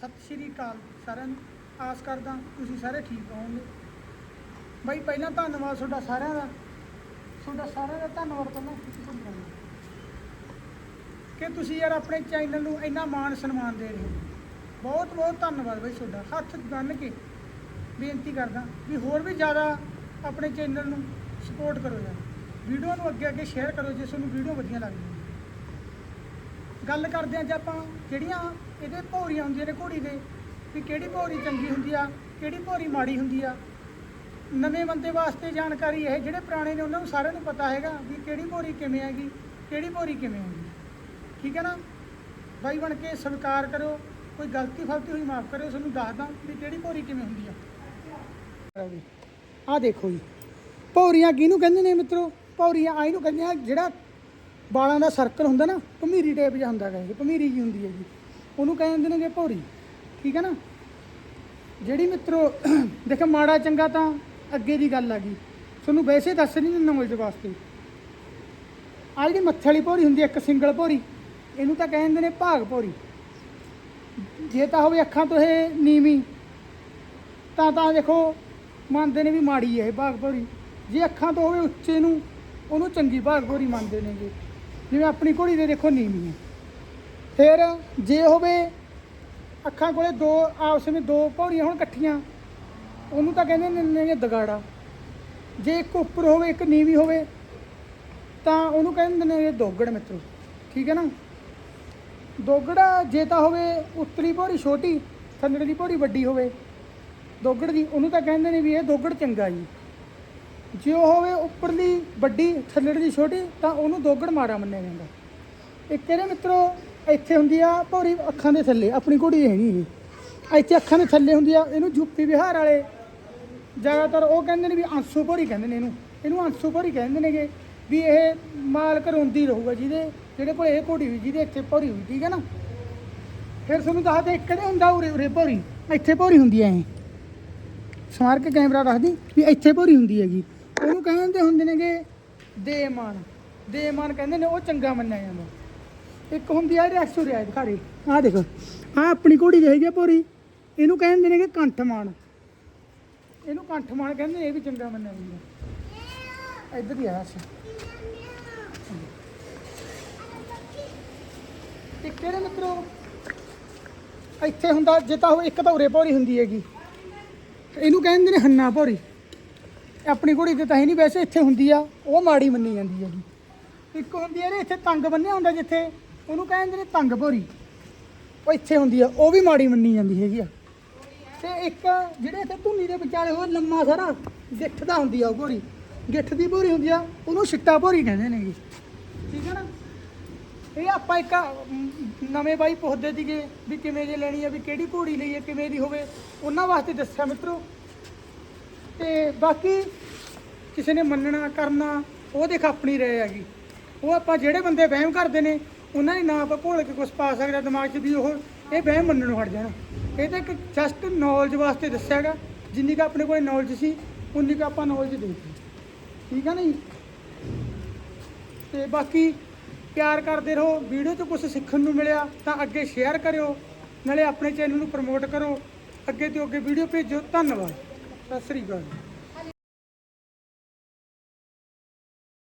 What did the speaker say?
ਸਤਿ ਸ਼੍ਰੀ ਅਕਾਲ ਸਾਰਿਆਂ ਨੂੰ। ਆਸ ਕਰਦਾ ਤੁਸੀਂ ਸਾਰੇ ਠੀਕ ਹੋਵੋਗੇ। ਬਾਈ, ਪਹਿਲਾਂ ਧੰਨਵਾਦ ਤੁਹਾਡਾ ਸਾਰਿਆਂ ਦਾ। ਤੁਹਾਡਾ ਸਾਰਿਆਂ ਦਾ ਧੰਨਵਾਦ ਪਹਿਲਾਂ ਕਿ ਤੁਸੀਂ ਯਾਰ ਆਪਣੇ ਚੈਨਲ ਨੂੰ ਇੰਨਾ ਮਾਣ ਸਨਮਾਨ ਦੇ ਰਹੇ ਹੋ। ਬਹੁਤ ਬਹੁਤ ਧੰਨਵਾਦ ਬਾਈ ਤੁਹਾਡਾ। ਹੱਥ ਬੰਨ੍ਹ ਕੇ ਬੇਨਤੀ ਕਰਦਾ ਵੀ ਹੋਰ ਵੀ ਜ਼ਿਆਦਾ ਆਪਣੇ ਚੈਨਲ ਨੂੰ ਸਪੋਰਟ ਕਰੋ ਯਾਰ। ਵੀਡੀਓ ਨੂੰ ਅੱਗੇ ਅੱਗੇ ਸ਼ੇਅਰ ਕਰੋ ਜੇ ਤੁਹਾਨੂੰ ਵੀਡੀਓ ਵਧੀਆ ਲੱਗਦੀ ਗੱਲ ਕਰਦੇ ਹਾਂ ਜੇ ਆਪਾਂ ਜਿਹੜੀਆਂ ਇਹਦੇ ਭੌਰੀਆਂ ਹੁੰਦੀਆਂ ਨੇ ਘੋੜੀ ਦੇ, ਵੀ ਕਿਹੜੀ ਭੌਰੀ ਚੰਗੀ ਹੁੰਦੀ ਆ, ਕਿਹੜੀ ਭੌਰੀ ਮਾੜੀ ਹੁੰਦੀ ਆ। ਨਵੇਂ ਬੰਦੇ ਵਾਸਤੇ ਜਾਣਕਾਰੀ ਇਹ, ਜਿਹੜੇ ਪੁਰਾਣੇ ਨੇ ਉਹਨਾਂ ਨੂੰ ਸਾਰਿਆਂ ਨੂੰ ਪਤਾ ਹੈਗਾ ਵੀ ਕਿਹੜੀ ਭੌਰੀ ਕਿਵੇਂ ਹੈਗੀ, ਕਿਹੜੀ ਭੌਰੀ ਕਿਵੇਂ ਹੈਗੀ ਠੀਕ ਹੈ ਨਾ? ਬਾਈ ਬਣ ਕੇ ਸਵੀਕਾਰ ਕਰੋ ਕੋਈ ਗਲਤੀ ਫਲਤੀ ਹੋਈ ਮਾਫ ਕਰਿਓ, ਤੁਹਾਨੂੰ ਦੱਸਦਾ ਵੀ ਕਿਹੜੀ ਭੌਰੀ ਕਿਵੇਂ ਹੁੰਦੀ ਆ। ਆ ਦੇਖੋ ਜੀ, ਭੌਰੀਆਂ ਕਿਹਨੂੰ ਕਹਿੰਦੇ ਨੇ ਮਿੱਤਰੋ? ਭੌਰੀਆਂ ਆਈ ਨੂੰ ਕਹਿੰਦੇ ਆ ਜਿਹੜਾ ਵਾਲਾਂ ਦਾ ਸਰਕਲ ਹੁੰਦਾ ਨਾ, ਭਮੀਰੀ ਟਾਈਪ ਜਿਹਾ ਹੁੰਦਾ ਹੈਗਾ ਇਹ, ਭਮੀਰੀ ਜੀ ਹੁੰਦੀ ਹੈ ਜੀ। ਉਹਨੂੰ ਕਹਿ ਦਿੰਦੇ ਨੇਗੇ ਭੌਰੀ, ਠੀਕ ਹੈ ਨਾ? ਜਿਹੜੀ ਮਿੱਤਰੋ, ਦੇਖੋ ਮਾੜਾ ਚੰਗਾ ਤਾਂ ਅੱਗੇ ਦੀ ਗੱਲ ਆ ਗਈ। ਤੁਹਾਨੂੰ ਵੈਸੇ ਦੱਸ ਨਹੀਂ ਦਿੰਦਾ ਨੌਲੇਜ ਵਾਸਤੇ। ਆ ਜਿਹੜੀ ਮੱਥੇ ਵਾਲੀ ਭੌਰੀ ਹੁੰਦੀ ਹੈ ਇੱਕ ਸਿੰਗਲ ਭੌਰੀ, ਇਹਨੂੰ ਤਾਂ ਕਹਿੰਦੇ ਨੇ ਭਾਗ ਭੌਰੀ। ਜੇ ਤਾਂ ਹੋਵੇ ਅੱਖਾਂ ਤੋਂ ਇਹ ਨੀਵੀਂ, ਤਾਂ ਤਾਂ ਦੇਖੋ ਮੰਨਦੇ ਨੇ ਵੀ ਮਾੜੀ ਹੈ ਇਹ ਭਾਗ ਭੌਰੀ। ਜੇ ਅੱਖਾਂ ਤੋਂ ਹੋਵੇ ਉੱਚੇ ਨੂੰ, ਉਹਨੂੰ ਚੰਗੀ ਭਾਗ ਭੌਰੀ ਮੰਨਦੇ ਨੇਗੇ। ਜਿਵੇਂ ਆਪਣੀ ਘੋੜੀ ਦੇ ਦੇਖੋ ਨੀਵੀਂ ਹੈ ਫਿਰ ਜੇ ਹੋਵੇ ਅੱਖਾਂ ਕੋਲੇ ਦੋ, ਆਪਸ ਵਿੱਚ ਦੋ ਭੌਰੀਆਂ ਹੋਣ ਇਕੱਠੀਆਂ, ਉਹਨੂੰ ਤਾਂ ਕਹਿੰਦੇ ਨੇ ਦਗਾੜਾ। ਜੇ ਇੱਕ ਉੱਪਰ ਹੋਵੇ, ਇੱਕ ਨੀਵੀਂ ਹੋਵੇ, ਤਾਂ ਉਹਨੂੰ ਕਹਿੰਦੇ ਨੇ ਦੋਗੜ ਮਿੱਤਰੋ। ਠੀਕ ਹੈ ਨਾ? ਦੋਗੜਾ ਜੇ ਤਾਂ ਹੋਵੇ ਉੱਤਲੀ ਭੌਰੀ ਛੋਟੀ ਥੱਲੜੀ ਦੀ ਭੌਰੀ ਵੱਡੀ ਹੋਵੇ, ਦੋਗੜ ਦੀ, ਉਹਨੂੰ ਤਾਂ ਕਹਿੰਦੇ ਨੇ ਵੀ ਇਹ ਦੋਗੜ ਚੰਗਾ ਜੀ। ਜੇ ਉਹ ਹੋਵੇ ਉੱਪਰਲੀ ਵੱਡੀ ਥੱਲੜ ਦੀ ਛੋਟੀ, ਤਾਂ ਉਹਨੂੰ ਦੋਗੜ ਮਾੜਾ ਮੰਨਿਆ ਜਾਂਦਾ। ਇੱਕ ਇਹਦੇ ਮਿੱਤਰੋ ਇੱਥੇ ਹੁੰਦੀ ਆ ਭੌਰੀ ਅੱਖਾਂ ਦੇ ਥੱਲੇ, ਆਪਣੀ ਘੋੜੀ ਹੈ ਨਹੀਂ ਇਹ ਇੱਥੇ ਅੱਖਾਂ ਦੇ ਥੱਲੇ ਹੁੰਦੀ ਆ, ਇਹਨੂੰ ਯੂਪੀ ਬਿਹਾਰ ਵਾਲੇ ਜ਼ਿਆਦਾਤਰ ਉਹ ਕਹਿੰਦੇ ਨੇ ਵੀ ਆਂਸੂ ਭੌਰੀ ਕਹਿੰਦੇ ਨੇ ਇਹਨੂੰ। ਇਹਨੂੰ ਆਂਸੂ ਭੌਰੀ ਕਹਿੰਦੇ ਨੇਗੇ ਵੀ ਇਹ ਮਾਲਕ ਰੋਂਦੀ ਰਹੂਗਾ ਜਿਹਦੇ ਜਿਹੜੇ ਕੋਲ ਇਹ ਘੋੜੀ ਹੋਈ, ਜਿਹਦੇ ਇੱਥੇ ਭੌਰੀ ਹੋਈ, ਠੀਕ ਹੈ ਨਾ? ਫਿਰ ਤੁਹਾਨੂੰ ਦੱਸਦੇ ਇੱਕ ਨੇ ਹੁੰਦਾ ਉਰੇ ਉਰੇ ਭੌਰੀ? ਇੱਥੇ ਭੌਰੀ ਹੁੰਦੀ ਐ ਇਹ। ਸਮਾਰਕ ਕੈਮਰਾ ਦੱਸਦੀ ਵੀ ਇੱਥੇ ਭੌਰੀ ਹੁੰਦੀ ਹੈਗੀ। ਉਹਨੂੰ ਕਹਿੰਦੇ ਹੁੰਦੇ ਨੇਗੇ ਦੇਮਾਨ ਦੇਮਾਨ ਕਹਿੰਦੇ ਨੇ ਉਹ ਚੰਗਾ ਮੰਨਿਆ ਜਾਂਦਾ। ਇੱਕ ਹੁੰਦੀ ਆ ਰੈਕਸੋ ਰਿਆਇਤ ਖਾਰੇ ਆਹ ਦੇਖੋ, ਆਹ ਆਪਣੀ ਘੋੜੀ ਹੈਗੀ ਆ ਭੌਰੀ ਇਹਨੂੰ ਕਹਿੰਦੇ ਨੇਗੇ ਕੰਠਮਾਨ ਇਹਨੂੰ ਕੰਠਮਾਨ ਕਹਿੰਦੇ ਇਹ ਵੀ ਚੰਗਾ ਮੰਨਿਆ ਜਾਂਦਾ। ਇੱਧਰ ਹੀ ਆਇਆ ਸੀ ਇੱਕ ਕਿਹੜੇ ਮਿੱਤਰੋ? ਇੱਥੇ ਹੁੰਦਾ, ਜੇ ਤਾਂ ਉਹ ਇੱਕ ਤਾਂ ਉਰੇ ਭੌਰੀ ਹੁੰਦੀ ਹੈਗੀ। ਇਹਨੂੰ ਕਹਿੰਦੇ ਨੇ ਹੰਨਾ ਭੌਰੀ। ਆਪਣੀ ਘੋੜੀ ਤੇ ਤਾਂ ਹੀ ਨਹੀਂ, ਵੈਸੇ ਇੱਥੇ ਹੁੰਦੀ ਆ, ਉਹ ਮਾੜੀ ਮੰਨੀ ਜਾਂਦੀ ਹੈਗੀ। ਇੱਕ ਹੁੰਦੀ ਹੈ ਇਹਦੇ ਇੱਥੇ ਤੰਗ ਬੰਨਿਆ ਹੁੰਦਾ ਜਿੱਥੇ ਉਹਨੂੰ ਕਹਿੰਦੇ ਨੇ ਤੰਗ ਭੋਰੀ। ਉਹ ਇੱਥੇ ਹੁੰਦੀ ਆ, ਉਹ ਵੀ ਮਾੜੀ ਮੰਨੀ ਜਾਂਦੀ ਹੈਗੀ ਆ। ਤੇ ਇੱਕ ਜਿਹੜੇ ਇੱਥੇ ਧੁੰਨੀ ਦੇ ਵਿਚਾਲੇ ਉਹ ਲੰਮਾ ਸਾਰਾ ਗਿੱਠ ਦਾ ਹੁੰਦੀ ਆ ਉਹ ਭੌਰੀ। ਗਿੱਠ ਦੀ ਭੋਰੀ ਹੁੰਦੀ ਆ, ਉਹਨੂੰ ਛਿੱਟਾ ਭੋਰੀ ਕਹਿੰਦੇ ਨੇ ਜੀ। ਠੀਕ ਹੈ ਨਾ? ਇਹ ਆਪਾਂ ਇੱਕ ਨਵੇਂ ਬਾਈ ਪੁੱਛਦੇ ਸੀਗੇ ਵੀ ਕਿਵੇਂ ਜੇ ਲੈਣੀ ਆ, ਵੀ ਕਿਹੜੀ ਘੋੜੀ ਲਈਏ ਕਿਵੇਂ ਦੀ ਹੋਵੇ, ਉਹਨਾਂ ਵਾਸਤੇ ਦੱਸਿਆ ਮਿੱਤਰੋ। ਤੇ ਬਾਕੀ ਕਿਸੇ ਨੇ ਮੰਨਣਾ, ਕਰਨਾ, ਉਹ ਦੇਖ ਆਪਣੀ ਰਾਏ ਹੈਗੀ। ਉਹ ਆਪਾਂ ਜਿਹੜੇ ਬੰਦੇ ਵਹਿਮ ਕਰਦੇ ਨੇ ਉਹਨਾਂ ਨੇ ਨਾ ਆਪਾਂ ਘੋਲ ਕੇ ਕੁਝ ਪਾ ਸਕਦਾ ਦਿਮਾਗ 'ਚ ਵੀ ਉਹ ਇਹ ਵਹਿਮ ਮੰਨਣ ਨੂੰ ਹਟ ਜਾਣਾ। ਇਹ ਤਾਂ ਇੱਕ ਜਸਟ ਨੌਲੇਜ ਵਾਸਤੇ ਦੱਸਿਆਗਾ ਜਿੰਨੀ ਕੁ ਆਪਣੇ ਕੋਲ ਨੌਲੇਜ ਸੀ, ਉਨੀ ਕੁ ਆਪਾਂ ਨੌਲੇਜ ਦੇ ਠੀਕ ਆ ਨਾ ਜੀ? ਤੇ ਬਾਕੀ ਪਿਆਰ ਕਰਦੇ ਰਹੋ। ਵੀਡੀਓ ਤੋਂ ਕੁਝ ਸਿੱਖਣ ਨੂੰ ਮਿਲਿਆ ਤਾਂ ਅੱਗੇ ਸ਼ੇਅਰ ਕਰਿਓ। ਨਾਲੇ ਆਪਣੇ ਚੈਨਲ ਨੂੰ ਪ੍ਰਮੋਟ ਕਰੋ। ਅੱਗੇ ਤੋਂ ਅੱਗੇ ਵੀਡੀਓ ਭੇਜੋ। ਧੰਨਵਾਦ। ਸਤਿ ਸ੍ਰੀ ਅਕਾਲ।